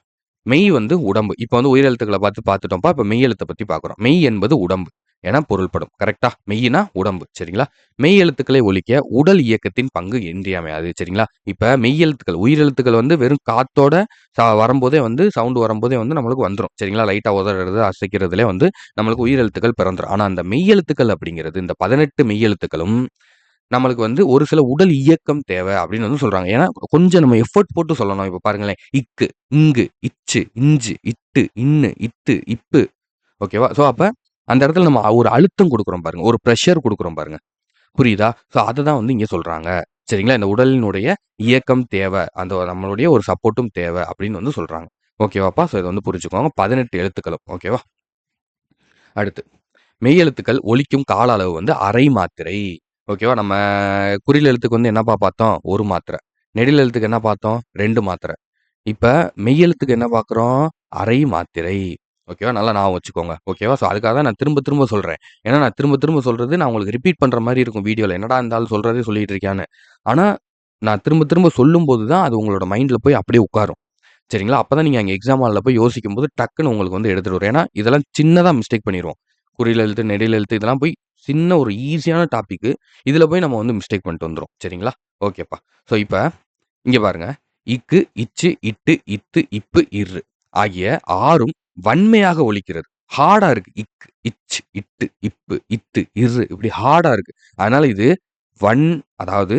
மெய் வந்து உடம்பு. இப்போ வந்து உயிரெழுத்துக்களை பார்த்து பார்த்துட்டோம்ப்பா. இப்போ மெய் எழுத்தை பற்றி பார்க்குறோம். மெய் என்பது உடம்பு என பொருள்படும். கரெக்டா மெய்யினா உடம்பு. சரிங்களா? மெய் எழுத்துக்களை ஒழிக்க உடல் இயக்கத்தின் பங்கு இன்றியமையாது. சரிங்களா? இப்ப மெய் எழுத்துக்கள் உயிரெழுத்துக்கள் வந்து வெறும் காத்தோட வரும்போதே வந்து சவுண்ட் வரும்போதே வந்து நம்மளுக்கு வந்துடும் சரிங்களா? லைட்டா உதறது, அசைக்கிறதுலே வந்து நம்மளுக்கு உயிரெழுத்துக்கள் பிறந்துடும் ஆனா அந்த மெய் எழுத்துக்கள் அப்படிங்கிறது இந்த 18 மெய் எழுத்துக்களும் நம்மளுக்கு வந்து ஒரு சில உடல் இயக்கம் தேவை அப்படின்னு வந்து சொல்றாங்க. ஏன்னா கொஞ்சம் நம்ம எஃபோர்ட் போட்டு சொல்லணும். இப்ப பாருங்களேன். இக்கு, இங்கு, இச்சு, இஞ்சு, இட்டு, இன்னு, இத்து, இப்பு. ஓகேவா? ஸோ அப்போ அந்த இடத்துல நம்ம ஒரு அழுத்தம் கொடுக்குறோம் பாருங்க. ஒரு ப்ரெஷர் கொடுக்குறோம் பாருங்க. புரியுதா? ஸோ அததான் வந்து இங்க சொல்றாங்க. சரிங்களா? இந்த உடலினுடைய இயக்கம் தேவை. அந்த நம்மளுடைய ஒரு சப்போர்ட்டும் தேவை அப்படின்னு வந்து சொல்றாங்க. ஓகேவாப்பா? ஸோ இத வந்து புரிஞ்சுக்கோங்க. 18 எழுத்துக்களும். ஓகேவா? அடுத்து. மெய் எழுத்துக்கள் ஒழிக்கும் கால அளவு வந்து அரை மாத்திரை. ஓகேவா? நம்ம குறில் எழுத்துக்கு வந்து என்னப்பா பார்த்தோம்? ஒரு மாத்திரை. நெடில் எழுத்துக்கு என்ன பார்த்தோம்? ரெண்டு மாத்திரை. இப்ப மெய் எழுத்துக்கு என்ன பார்க்குறோம்? அரை மாத்திரை. ஓகேவா? நல்லா ஞாபகம் வச்சுக்கோங்க. ஓகேவா? ஸோ அதுக்காக தான் நான் திரும்ப திரும்ப சொல்கிறேன் ஏன்னா நான் திரும்ப திரும்ப சொல்கிறது நான் உங்களுக்கு ரிப்பீட் பண்ணுற மாதிரி இருக்கும் வீடியோவில் என்னடா இருந்தாலும் ஆள் சொல்றதே சொல்லிட்டு இருக்கான்னு. ஆனால் நான் திரும்ப திரும்ப சொல்லும்போது தான் அது உங்களோட மைண்டில் போய் அப்படியே உட்காரும். சரிங்களா? அப்போ தான் நீங்கள் அங்கே எக்ஸாம் ஹாலில் போய் யோசிக்கும்போது டக்குன்னு உங்களுக்கு வந்து எடுத்துட்டு வரும். ஏன்னா, இதெல்லாம் சின்னதாக மிஸ்டேக் பண்ணிடுவோம் குறியில் எழுத்து, நெடியில் எழுத்து இதெல்லாம் போய் சின்ன ஒரு ஈஸியான டாப்பிக்கு இதில் போய் நம்ம வந்து மிஸ்டேக் பண்ணிட்டு வந்துடும் சரிங்களா? ஓகேப்பா. ஸோ இப்போ இங்கே பாருங்க. இக்கு, இச்சு, இட்டு, இத்து, இப்பு, இரு ஆகிய ஆறும் வன்மையாக ஒழிக்கிறது ஹார்டா இருக்கு. இக், இச், இட்டு, இப்பு, இத்து, இரு இப்படி ஹார்டா இருக்கு. அதனால இது வன் அதாவது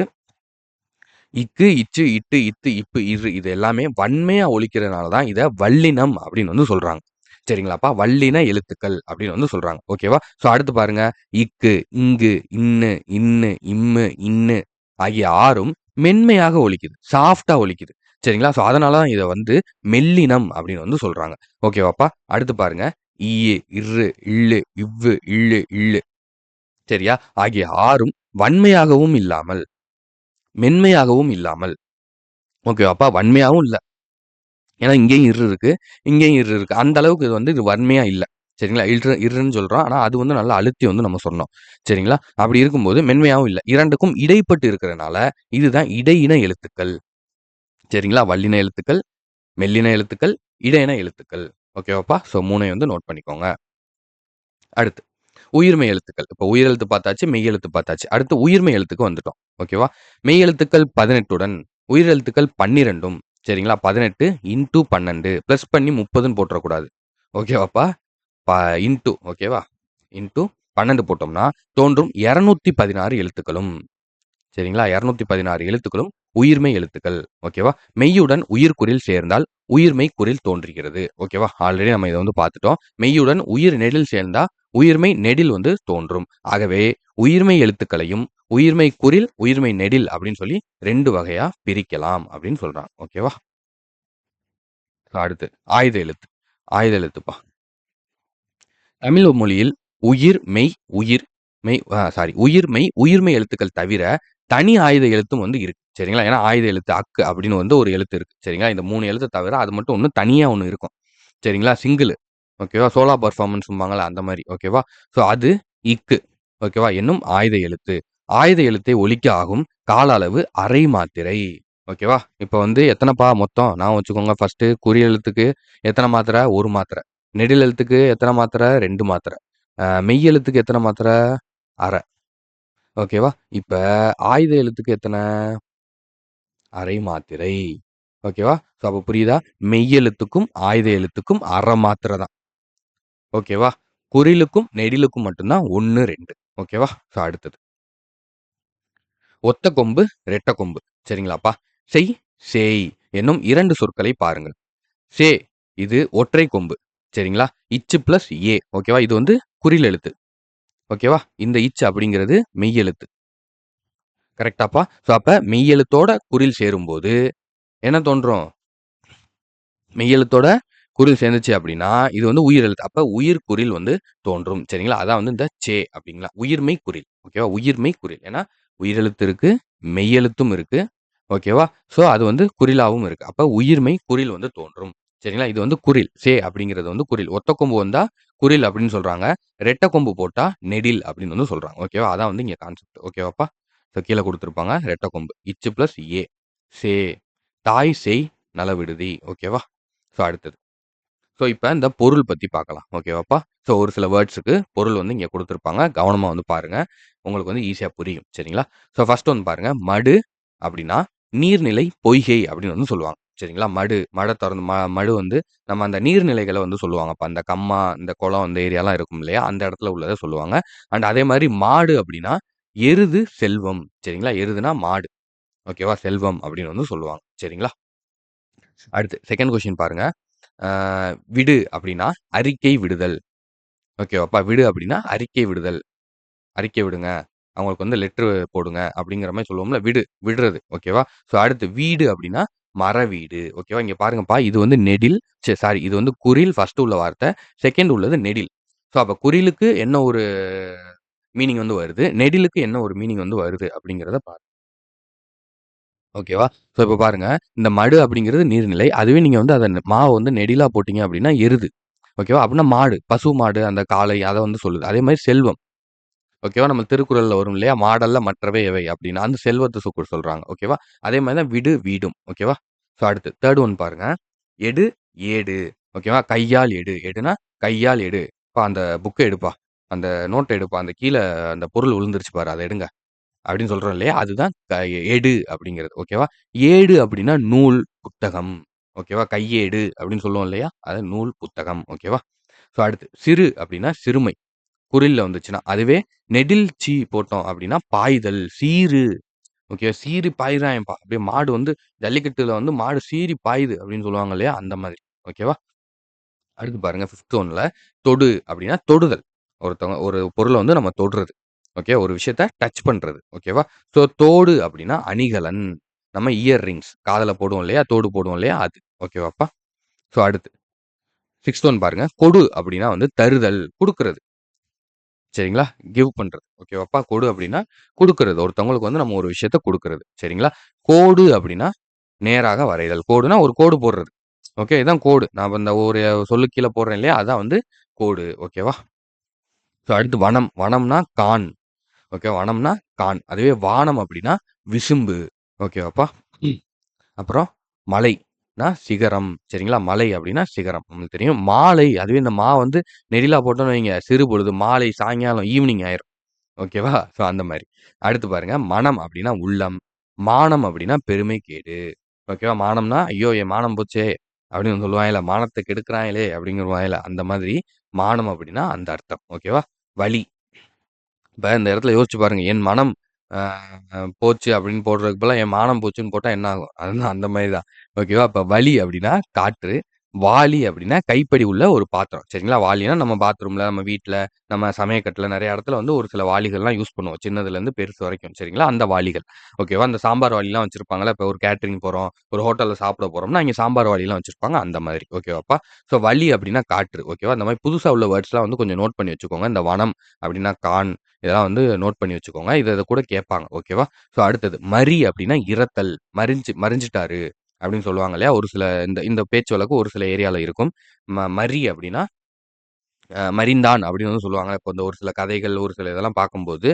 இக்கு, இச்சு, இட்டு, இத்து, இப்பு, இரு இது எல்லாமே வன்மையா ஒழிக்கிறதுனால தான் இதை வல்லினம் அப்படின்னு வந்து சொல்றாங்க. சரிங்களாப்பா? வல்லின எழுத்துக்கள் அப்படின்னு வந்து சொல்றாங்க. ஓகேவா? ஸோ அடுத்து பாருங்க. இக்கு, இங்கு, இன்னு, இன்னு, இம்மு, இன்னு ஆகிய ஆறும் மென்மையாக ஒழிக்குது சாஃப்டா ஒழிக்குது சரிங்களா? ஸோ அதனால தான் இதை வந்து மெல்லினம் அப்படின்னு வந்து சொல்கிறாங்க ஓகேவாப்பா? அடுத்து பாருங்க. ஈயு, இரு இள்ளு இவ்வு, இள்ளு இள்ளு சரியா? ஆகிய ஆறும் வன்மையாகவும் இல்லாமல், மென்மையாகவும் இல்லாமல். ஓகேவாப்பா? வன்மையாகவும் இல்லை ஏன்னா இங்கேயும் இரு இருக்கு. இங்கேயும் இரு இருக்கு. அந்த அளவுக்கு இது வந்து இது வன்மையா இல்லை சரிங்களா? இரு இருன்னு சொல்கிறோம் ஆனால் அது வந்து நல்லா அழுத்தி வந்து நம்ம சொன்னோம். சரிங்களா? அப்படி இருக்கும்போது மென்மையாகவும் இல்லை இரண்டுக்கும் இடைப்பட்டு இருக்கிறனால இதுதான் இடையின எழுத்துக்கள். சரிங்களா? வல்லின எழுத்துக்கள், மெல்லின எழுத்துக்கள், இடையின எழுத்துக்கள். ஓகேவாப்பா? ஸோ மூணையும் வந்து நோட் பண்ணிக்கோங்க. அடுத்து. உயிர்மெய் எழுத்துக்கள். இப்ப உயிரெழுத்து பார்த்தாச்சு, மெய் எழுத்து பார்த்தாச்சு. அடுத்து உயிர்மை எழுத்துக்கு வந்துட்டோம். ஓகேவா? மெய் எழுத்துக்கள் பதினெட்டுடன் உயிர் எழுத்துக்கள் பன்னிரெண்டும் சரிங்களா? 18 இன்டூ பன்னெண்டு ப்ளஸ் பண்ணி 30ன்னு போட்டுறக்கூடாது. ஓகேவாப்பா? ப இன்டூ ஓகேவா? இன்டூ 12 போட்டோம்னா தோன்றும் 216 எழுத்துக்களும். சரிங்களா? 216 எழுத்துக்களும் உயிர்மெய் எழுத்துக்கள். ஓகேவா? மெய்யுடன் உயிர்க்குறில் சேர்ந்தால் உயிர்மை குறில் தோன்றுகிறது. ஓகேவா? ஆல்ரெடி நம்ம இதை வந்து பார்த்துட்டோம். மெய்யுடன் உயிர் நெடில் சேர்ந்தா உயிர்மை நெடில் வந்து தோன்றும். ஆகவே உயிர்மெய் எழுத்துக்களையும் உயிர்மை குறில், உயிர்மை நெடில் அப்படின்னு சொல்லி ரெண்டு வகையா பிரிக்கலாம் அப்படின்னு சொல்றான் ஓகேவா? அடுத்து ஆயுத எழுத்து. ஆயுத எழுத்துப்பா. தமிழ் மொழியில் உயிர், மெய், உயிர் மெய் சாரி உயிர், மெய், உயிர்மெய் எழுத்துக்கள் தவிர தனி ஆயுத எழுத்தும் வந்து இருக்கு. சரிங்களா? ஏன்னா ஆயுத எழுத்து அக்கு அப்படின்னு வந்து ஒரு எழுத்து இருக்கு. சரிங்களா? இந்த மூணு எழுத்த தவிர அது மட்டும் ஒன்று தனியாக ஒன்று இருக்கும். சரிங்களா? சிங்கிள் ஓகேவா? சோலா பர்ஃபார்மன்ஸ் பெர்ஃபார்மன்ஸ்ம்பாங்கல்ல அந்த மாதிரி ஓகேவா? ஸோ அது இக்கு. ஓகேவா? என்னும் ஆயுத எழுத்து. ஆயுத எழுத்தை ஒலிக்க ஆகும் கால அளவு அரை மாத்திரை. ஓகேவா? இப்போ வந்து எத்தனைப்பா மொத்தம் நான் வச்சுக்கோங்க. ஃபர்ஸ்ட்டு குறி எழுத்துக்கு எத்தனை மாத்திரை? ஒரு மாத்திரை. நெடில் எழுத்துக்கு எத்தனை மாத்திரை? ரெண்டு மாத்திரை. மெய் எழுத்துக்கு எத்தனை மாத்திரை? அரை. ஓகேவா? இப்போ ஆயுத எழுத்துக்கு எத்தனை அரை மாத்திரை. ஓகேவா? ஸோ அப்போ புரியுதா? மெய் எழுத்துக்கும், ஆயுத எழுத்துக்கும் அரை மாத்திரை தான். ஓகேவா? குறிலுக்கும், நெடிலுக்கும் மட்டும் தான் 1, 2. ஓகேவா? ஸோ அடுத்தது. ஒத்த கொம்பு, ரெட்ட கொம்பு. சரிங்களாப்பா? செய், சேய் என்னும் இரண்டு சொற்களை பாருங்கள். சே இது ஒற்றை கொம்பு. சரிங்களா? இச்சு பிளஸ் ஏ. ஓகேவா? இது வந்து குறில் எழுத்து. ஓகேவா? இந்த இச் அப்படிங்கிறது மெய் எழுத்து. கரெக்டாப்பா ஸோ அப்போ மெய்யெழுத்தோட குறில் சேரும்போது என்ன தோன்றும்? மெய்யெழுத்தோட குரில் குறில் சேர்ந்துச்சு அப்படின்னா, இது வந்து உயிர் எழுத்து. அப்போ உயிர் குறில் வந்து தோன்றும். சரிங்களா? அதான் வந்து இந்த சே அப்படிங்களா? உயிர்மெய் குறில். ஓகேவா? உயிர்மெய் குறில். ஏன்னா உயிரெழுத்து இருக்கு, மெய்யெழுத்தும் இருக்கு. ஓகேவா? ஸோ அது வந்து குறிலாவும் இருக்கு. அப்போ உயிர்மை குறில் வந்து தோன்றும். சரிங்களா? இது வந்து குறில். சே அப்படிங்கிறது வந்து குறில். ஒத்த கொம்பு வந்தா குறில் அப்படின்னு சொல்றாங்க. ரெட்டை கொம்பு போட்டா நெடில் அப்படின்னு வந்து சொல்றாங்க. ஓகேவா? அதான் வந்து இங்க கான்செப்ட். ஓகேவாப்பா? ஸோ கொடுத்துருப்பாங்க குடுத்திருப்பாங்க. கொம்பு. இச்சு பிளஸ் ஏ. சே. தாய் சேய் நலவிடுதி. ஓகேவா? ஸோ அடுத்தது. ஸோ இப்போ இந்த பொருள் பற்றி பார்க்கலாம். ஓகேவாப்பா? ஸோ ஒரு சில வேர்ட்ஸுக்கு பொருள் வந்து இங்கே கொடுத்துருப்பாங்க கவனமாக வந்து பாருங்கள் உங்களுக்கு வந்து ஈஸியாக புரியும். சரிங்களா? ஸோ ஃபர்ஸ்ட் வந்து பாருங்கள் மடு அப்படின்னா நீர்நிலை, பொய்கை அப்படின்னு வந்து சொல்லுவாங்க. சரிங்களா? மடு மடை திறந்து ம மடு வந்து நம்ம அந்த நீர்நிலைகளை வந்து சொல்லுவாங்கப்பா. அந்த கம்மா, இந்த குளம் அந்த ஏரியாலாம் இருக்கும் இல்லையா? அந்த இடத்துல உள்ளதை சொல்லுவாங்க. அண்ட் அதே மாதிரி மாடு அப்படின்னா எருது, செல்வம். சரிங்களா? எருதுனா மாடு. ஓகேவா? செல்வம் அப்படின்னு வந்து சொல்லுவாங்க. சரிங்களா? அடுத்து செகண்ட் கொஸ்டின் பாருங்க. விடு அப்படின்னா அறிக்கை விடுதல். ஓகேவாப்பா? விடு அப்படின்னா அறிக்கை விடுதல். அறிக்கை விடுங்க அவங்களுக்கு வந்து லெட்ரு போடுங்க அப்படிங்கிற மாதிரி சொல்லுவோம்ல. விடு, விடுறது. ஓகேவா? ஸோ அடுத்து வீடு அப்படின்னா, மர வீடு. ஓகேவா? இங்கே பாருங்கப்பா, இது வந்து நெடில் சரி சாரி இது வந்து குறில் ஃபர்ஸ்ட் உள்ள வார்த்தை. செகண்ட் உள்ளது நெடில். ஸோ அப்போ குறிலுக்கு என்ன ஒரு மீனிங் வந்து வருது. நெடிலுக்கு என்ன ஒரு மீனிங் வந்து வருது அப்படிங்கிறத பாருங்க. ஓகேவா? ஸோ இப்போ பாருங்க, இந்த மடு அப்படிங்கிறது நீர்நிலை. அதுவே நீங்கள் வந்து அதை மாவு வந்து நெடிலாக போட்டீங்க அப்படின்னா எருது. ஓகேவா? அப்படின்னா மாடு, பசு மாடு, அந்த காளை அதை வந்து சொல்லுது. அதே மாதிரி செல்வம். ஓகேவா? நம்ம திருக்குறளில் வரும் இல்லையா? மாடல்ல மற்றவை எவை அப்படின்னா, அந்த செல்வத்தை சொ சொல்கிறாங்க ஓகேவா? அதே மாதிரி தான் விடு, வீடும். ஓகேவா? ஸோ அடுத்து தேர்ட் ஒன் பாருங்க. எடு, ஏடு. ஓகேவா? கையால் எடு. எடுனா கையால் எடு. இப்போ அந்த புக்கை எடுப்பா. அந்த நோட்டை எடுப்பா. அந்த கீழே அந்த பொருள் விழுந்துருச்சு பாரு. அதை எடுங்க." அப்படின்னு சொல்கிறோம் இல்லையா? அதுதான் எடு அப்படிங்கிறது. ஓகேவா? ஏடு அப்படின்னா நூல், புத்தகம். ஓகேவா? கையேடு அப்படின்னு சொல்லுவோம் இல்லையா? அது நூல், புத்தகம். ஓகேவா? ஸோ அடுத்து சிறு அப்படின்னா சிறுமை. குரில்ல வந்துச்சுன்னா. அதுவே நெடில் சி போட்டோம் அப்படின்னா பாய்தல், சீரு. ஓகே. சீறி பாய்றாயேப்பா. அப்படியே மாடு வந்து ஜல்லிக்கட்டுல வந்து மாடு சீறி பாயுது அப்படின்னு சொல்லுவாங்க இல்லையா? அந்த மாதிரி. ஓகேவா? அடுத்து பாருங்க ஃபிஃப்த் ஒன்ல தொடு அப்படின்னா தொடுதல். ஒருத்தவங்க ஒரு பொருளை வந்து நம்ம தொடுறது. ஓகே. ஒரு விஷயத்த டச் பண்ணுறது ஓகேவா? ஸோ தோடு அப்படின்னா அணிகலன். நம்ம இயர் ரிங்ஸ் காதில் போடுவோம் இல்லையா? தோடு போடுவோம் இல்லையா? அது. ஓகேவாப்பா? ஸோ அடுத்து சிக்ஸ்த் ஒன் பாருங்க. கொடு அப்படின்னா வந்து தருதல், கொடுக்கறது சரிங்களா? கிவ் பண்ணுறது ஓகேவாப்பா? கொடு அப்படின்னா கொடுக்கறது ஒருத்தவங்களுக்கு வந்து நம்ம ஒரு விஷயத்த கொடுக்கறது சரிங்களா? கோடு அப்படின்னா நேராக வரைதல். கோடுனா ஒரு கோடு போடுறது. ஓகே. இதான் கோடு. நான் இந்த ஒரு சொல்லு கீழே போடுறேன் இல்லையா? அதான் வந்து கோடு. ஓகேவா? ஸோ அடுத்து வனம். வனம்னா கான். ஓகே. வனம்னா கான். அதுவே வானம் அப்படின்னா விசும்பு. ஓகேவாப்பா? ம். அப்புறம் மலைனா சிகரம். சரிங்களா? மலை அப்படின்னா சிகரம். நம்மளுக்கு தெரியும். மாலை அதுவே இந்த மா வந்து நெடிலா போட்டோம்னு வைங்க, சிறுபொழுது, மாலை, சாயங்காலம், ஈவினிங் ஆயிரும். ஓகேவா? ஸோ அந்த மாதிரி அடுத்து பாருங்க. மனம் அப்படின்னா உள்ளம். மானம் அப்படின்னா பெருமை கேடு ஓகேவா? மானம்னா, "ஐயோ! என் மானம் போச்சே!" அப்படின்னு சொல்லுவாங்கல்ல. மானத்தை கெடுக்கிறாங்களே அப்படிங்கிருவாங்கல்ல. அந்த மாதிரி மானம் அப்படின்னா அந்த அர்த்தம். ஓகேவா? வலி. இப்போ இந்த இடத்துல யோசிச்சு பாருங்க. என் மனம் போச்சு அப்படின்னு போடுறதுக்கு பதிலாக என் மானம் போச்சுன்னு போட்டால் என்ன ஆகும்? அதுதான் அந்த மாதிரி தான். ஓகேவா? இப்போ வலி அப்படின்னா காற்று. வாளி அப்படின்னா கைப்படி உள்ள ஒரு பாத்திரம். சரிங்களா? வாளினா நம்ம பாத்ரூம்ல, நம்ம வீட்டில் நம்ம சமயக்கட்டில் நிறைய இடத்துல வந்து ஒரு சில வாளிகள்லாம் யூஸ் பண்ணுவோம். சின்னதுலேருந்து பெருசு வரைக்கும். சரிங்களா? அந்த வாளிகள். ஓகேவா? அந்த சாம்பார் வாளிலாம் வச்சுருப்பாங்களா இப்போ ஒரு கேட்டரிங் போகிறோம் ஒரு ஹோட்டலில் சாப்பிட போகிறோம்னா இங்கே சாம்பார் வாளிலாம் வச்சிருப்பாங்க. அந்த மாதிரி. ஓகேவாப்பா? ஸோ வலி அப்படின்னா காற்று. ஓகேவா? அந்த மாதிரி புதுசாக உள்ள வேர்ட்ஸ்லாம் வந்து கொஞ்சம் நோட் பண்ணி வச்சுக்கோங்க. இந்த வனம் அப்படின்னா கான். இதெல்லாம் வந்து நோட் பண்ணி வச்சுக்கோங்க. இதை கூட கேட்பாங்க. ஓகேவா? ஸோ அடுத்தது மறி அப்படின்னா இரத்தல். மறிஞ்சு மறிஞ்சுட்டாரு அப்படின்னு சொல்லுவாங்க இல்லையா? ஒரு சில இந்த இந்த பேச்சு வழக்கு ஒரு சில ஏரியாவில் இருக்கும். ம மறி அப்படின்னா மரிந்தான் மறிந்தான் அப்படின்னு வந்து சொல்லுவாங்க. இப்போ இந்த ஒரு சில கதைகள், ஒரு சில இதெல்லாம் பார்க்கும்போது,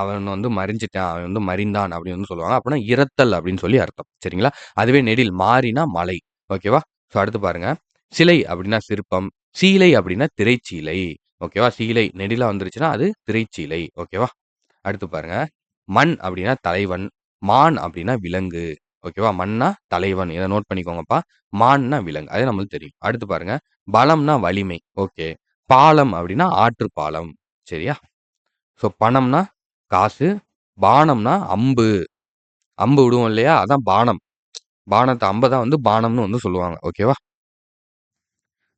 அவன் வந்து மறிஞ்சிட்டான் அவன் வந்து மறிந்தான் அப்படின்னு வந்து சொல்லுவாங்க. அப்படின்னா இரத்தல் அப்படின்னு சொல்லி அர்த்தம். சரிங்களா? அதுவே நெடில் மாறினா மலை. ஓகேவா? ஸோ அடுத்து பாருங்க. சிலை அப்படின்னா சிற்பம். சீலை அப்படின்னா திரைச்சீலை. ஓகேவா? சீலை நெடிலாக வந்துருச்சுன்னா, அது திரைச்சீலை. ஓகேவா? அடுத்து பாருங்க. மண் அப்படின்னா தலைவன். மான் அப்படின்னா விலங்கு. ஓகேவா? மண்ணா தலைவன். இதை நோட் பண்ணிக்கோங்கப்பா. மான்னா விலங்கு. அது நம்மளுக்கு தெரியும். அடுத்து பாருங்க. பலம்னா வலிமை. ஓகே. பாலம் அப்படின்னா ஆற்று பாலம். சரியா? ஸோ பணம்னா காசு. பானம்னா அம்பு. அம்பு விடுவோம் இல்லையா? அதான் பானம். பானத்தை அம்பை தான் வந்து பானம்னு வந்து சொல்லுவாங்க. ஓகேவா?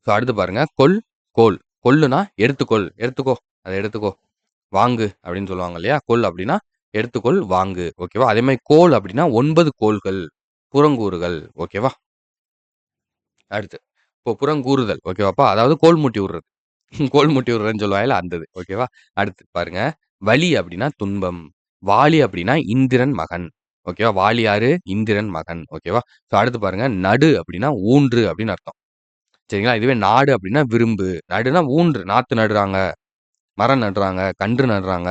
ஸோ அடுத்து பாருங்க. கொள், கோல். கொல்லுனா எடுத்துக்கொள். எடுத்துக்கோ. அதை எடுத்துக்கோ. வாங்கு அப்படின்னு சொல்லுவாங்க இல்லையா? கொள் அப்படின்னா எடுத்துக்கொள், வாங்கு. ஓகேவா? அதே மாதிரி கோல் அப்படின்னா ஒன்பது கோல்கள். புறங்கூறுகள். ஓகேவா? அடுத்து. இப்போ புறங்கூறுதல். ஓகேவாப்பா? அதாவது கோல் முட்டி விடுறது. <laughs> கோல் முட்டி விடுறேன்னு சொல்லுவாயில அந்தது ஓகேவா? அடுத்து பாருங்க. வலி அப்படின்னா துன்பம். வாலி அப்படின்னா இந்திரன் மகன். ஓகேவா? வாலி யாரு? இந்திரன் மகன். ஓகேவா? ஸோ அடுத்து பாருங்க. நடு அப்படின்னா ஊன்று அப்படின்னு அர்த்தம். சரிங்களா? இதுவே நாடு அப்படின்னா விரும்பு. நடுனா ஊன்று. நாற்று நடுறாங்க. மரம் நடுறாங்க. கன்று நடுறாங்க.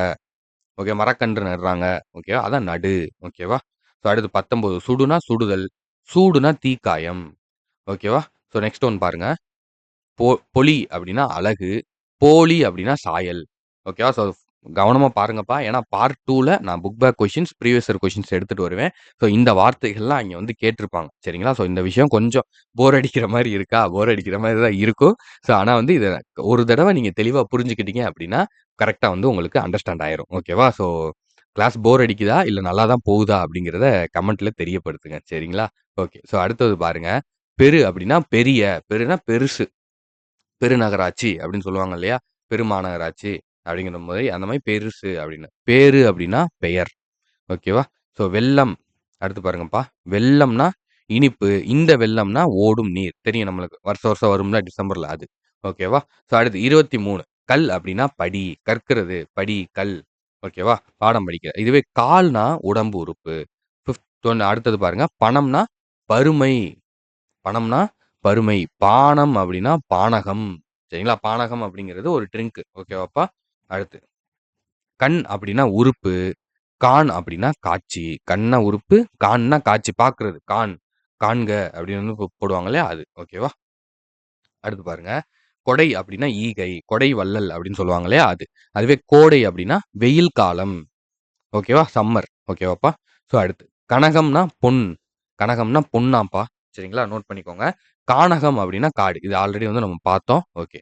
ஓகே. மரக்கன்று நடுறாங்க. ஓகேவா? அதான் நடு. ஓகேவா? ஸோ அடுத்து 19 சுடுனா சுடுதல். சூடுனா தீக்காயம். ஓகேவா? ஸோ நெக்ஸ்ட் ஒன் பாருங்க. பொ பொலி அப்படின்னா அழகு. போலி அப்படின்னா சாயல். ஓகேவா? ஸோ கவனமாக பாருங்கப்பா. ஏன்னா பார்ட் டூவில் நான் book back questions previous year questions எடுத்துகிட்டு வருவேன். ஸோ இந்த வார்த்தைகள்லாம் அங்கே வந்து கேட்டிருப்பாங்க. சரிங்களா? ஸோ இந்த விஷயம் கொஞ்சம் போர் அடிக்கிற மாதிரி இருக்கா? போர் அடிக்கிற மாதிரி தான் இருக்கும். ஸோ ஆனால் வந்து இதை ஒரு தடவை நீங்கள் தெளிவாக புரிஞ்சுக்கிட்டீங்க அப்படின்னா, கரெக்டாக வந்து உங்களுக்கு அண்டர்ஸ்டாண்ட் ஆயிரும். ஓகேவா? ஸோ கிளாஸ் போர் அடிக்குதா? இல்லை நல்லா தான் போகுதா? அப்படிங்கிறத கமெண்ட்டில் தெரியப்படுத்துங்க. சரிங்களா? ஓகே. ஸோ அடுத்தது பாருங்கள் பெரு அப்படின்னா பெரிய. பெருனா பெருசு. பெருநகராட்சி அப்படின்னு சொல்லுவாங்க இல்லையா? பெருமாநகராட்சி. அப்படிங்கிற மாதிரி அந்த மாதிரி பெருசு அப்படின்னு. பேரு அப்படின்னா பெயர். ஓகேவா? ஸோ வெள்ளம் அடுத்து பாருங்கப்பா. வெள்ளம்னா இனிப்பு. இந்த வெள்ளம்னா ஓடும் நீர். தெரியும் நம்மளுக்கு. வருஷம் வருஷம் வரும்ல டிசம்பர்ல அது. ஓகேவா? ஸோ அடுத்து 23 கல் அப்படின்னா படி. கற்கிறது. படி, கல். ஓகேவா? பாடம் படிக்கிற இதுவே கால்னா உடம்பு உறுப்பு. ஃபிஃப்த் ஒன்று அடுத்தது பாருங்க. பணம்னா பருமை. பணம்னா பருமை. பானம் அப்படின்னா பானகம். சரிங்களா? பானகம் அப்படிங்கிறது ஒரு ட்ரிங்க். ஓகேவாப்பா? அடுத்து. கண் அப்படின்னா உறுப்பு. கான் அப்படின்னா காட்சி. கண்ணா உறுப்பு. கான்னா காட்சி. பார்க்கறது கான். காண்க அப்படின்னு வந்து போ போடுவாங்க இல்லையா? அது. ஓகேவா? அடுத்து பாருங்க. கொடை அப்படின்னா ஈகை. கொடை வள்ளல் அப்படின்னு சொல்லுவாங்க இல்லையா? அது. அதுவே கோடை அப்படின்னா வெயில் காலம். ஓகேவா? சம்மர். ஓகேவாப்பா? ஸோ அடுத்து. கனகம்னா பொன். கனகம்னா பொன்னாம்ப்பா. சரிங்களா? நோட் பண்ணிக்கோங்க. கானகம் அப்படின்னா காடு. இது ஆல்ரெடி வந்து நம்ம பார்த்தோம். ஓகே.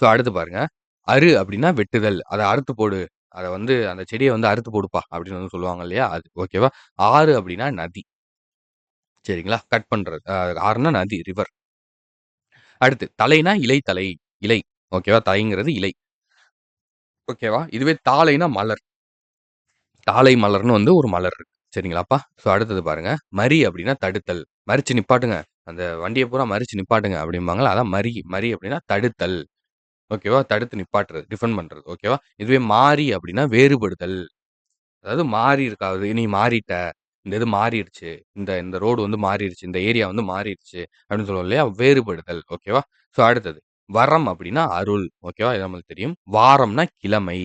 ஸோ அடுத்து பாருங்க. அறு அப்படின்னா வெட்டுதல். அதை அறுத்து போடு. அதை வந்து அந்த செடியை வந்து அறுத்து போடுப்பா அப்படின்னு வந்து சொல்லுவாங்க இல்லையா? அது. ஓகேவா? ஆறு அப்படின்னா நதி. சரிங்களா? கட் பண்றது. ஆறுனா நதி, ரிவர். அடுத்து தலைனா தலை இலை. ஓகேவா? தலைங்கிறது இலை. ஓகேவா? இதுவே தாளைனா மலர். தாளை மலர்னு வந்து ஒரு மலர் இருக்கு. சரிங்களாப்பா? ஸோ அடுத்தது பாருங்க. மறி அப்படின்னா தடுத்தல். மறிச்சு நிப்பாட்டுங்க. அந்த வண்டியை பூரா மறிச்சு நிப்பாட்டுங்க அப்படிம்பாங்களா அதான் மறி. மறி அப்படின்னா தடுத்தல். ஓகேவா? தடுத்து நிப்பாட்டுறது. டிஃபெண்ட் பண்றது. ஓகேவா? இதுவே மாறி அப்படின்னா வேறுபடுதல். அதாவது மாறி இருக்காது. நீ மாறிட்ட. இந்த இது மாறிடுச்சு இந்த இந்த ரோடு வந்து மாறிடுச்சு இந்த ஏரியா வந்து மாறிடுச்சு அப்படின்னு சொல்லுவோம் இல்லையா? வேறுபடுதல். ஓகேவா? ஸோ அடுத்தது. வரம் அப்படின்னா அருள். ஓகேவா? இது நம்மளுக்கு தெரியும். வாரம்னா கிழமை.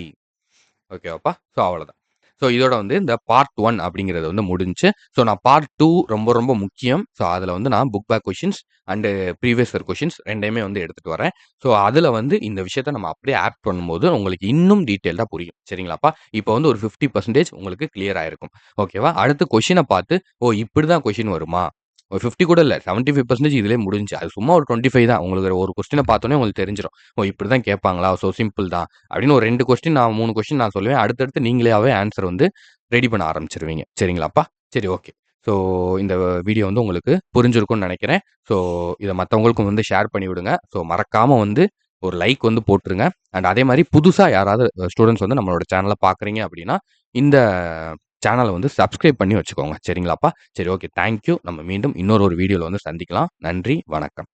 ஓகேவாப்பா? ஸோ அவ்வளோதான். ஸோ இதோட வந்து இந்த பார்ட் ஒன் அப்படிங்கிறது வந்து முடிஞ்சுச்சு. ஸோ நான் பார்ட் டூ ரொம்ப ரொம்ப முக்கியம். ஸோ அதில் வந்து நான் book back questions and previous year questions 2யுமே வந்து எடுத்துகிட்டு வரேன். ஸோ அதில் வந்து இந்த விஷயத்த நம்ம அப்படியே ஆட் பண்ணும்போது உங்களுக்கு இன்னும் டீட்டெயில்டாக புரியும். சரிங்களாப்பா? இப்போ வந்து ஒரு 50% உங்களுக்கு கிளியர் ஆயிருக்கும். ஓகேவா? அடுத்து கொஷினை பார்த்து, ஓ! இப்படி தான் கொஷின் வருமா? ஒரு 50 கூட இல்லை செவன்ட்டி ஃபைவ் பர்சன்டேஜ் இதிலே முடிஞ்சு அது சும்மா ஒரு 25 தான். உங்களுக்கு ஒரு கொஸ்டின பார்த்தோன்னே உங்களுக்கு தெரிஞ்சிடும் ஓ! இப்படி தான் கேட்பாங்களா? ஸோ சிம்பிள் தான். அப்படின்னு ஒரு ரெண்டு கொஸ்டின் நான் மூணு கொஸ்டின் நான் சொல்லுவேன். அடுத்தடுத்து நீங்களாவே ஆன்சர் வந்து ரெடி பண்ண ஆரம்பிச்சிருவீங்க சரிங்களாப்பா? சரி ஓகே. ஸோ இந்த வீடியோ வந்து உங்களுக்கு புரிஞ்சிருக்கும்னு நினைக்கிறேன் ஸோ இதை மற்றவங்களுக்கும் வந்து ஷேர் பண்ணி விடுங்க. ஸோ மறக்காமல் வந்து ஒரு லைக் வந்து போட்டுருங்க. அண்ட் அதே மாதிரி புதுசாக யாராவது ஸ்டூடண்ட்ஸ் வந்து நம்மளோட சேனலை பார்க்குறீங்க அப்படின்னா, இந்த சேனலை வந்து சப்ஸ்கிரைப் பண்ணி வச்சுக்கோங்க. சரிங்களாப்பா? சரி ஓகே. Thank you. நம்ம மீண்டும் இன்னொரு ஒரு வீடியோவில் வந்து சந்திக்கலாம். நன்றி. வணக்கம்.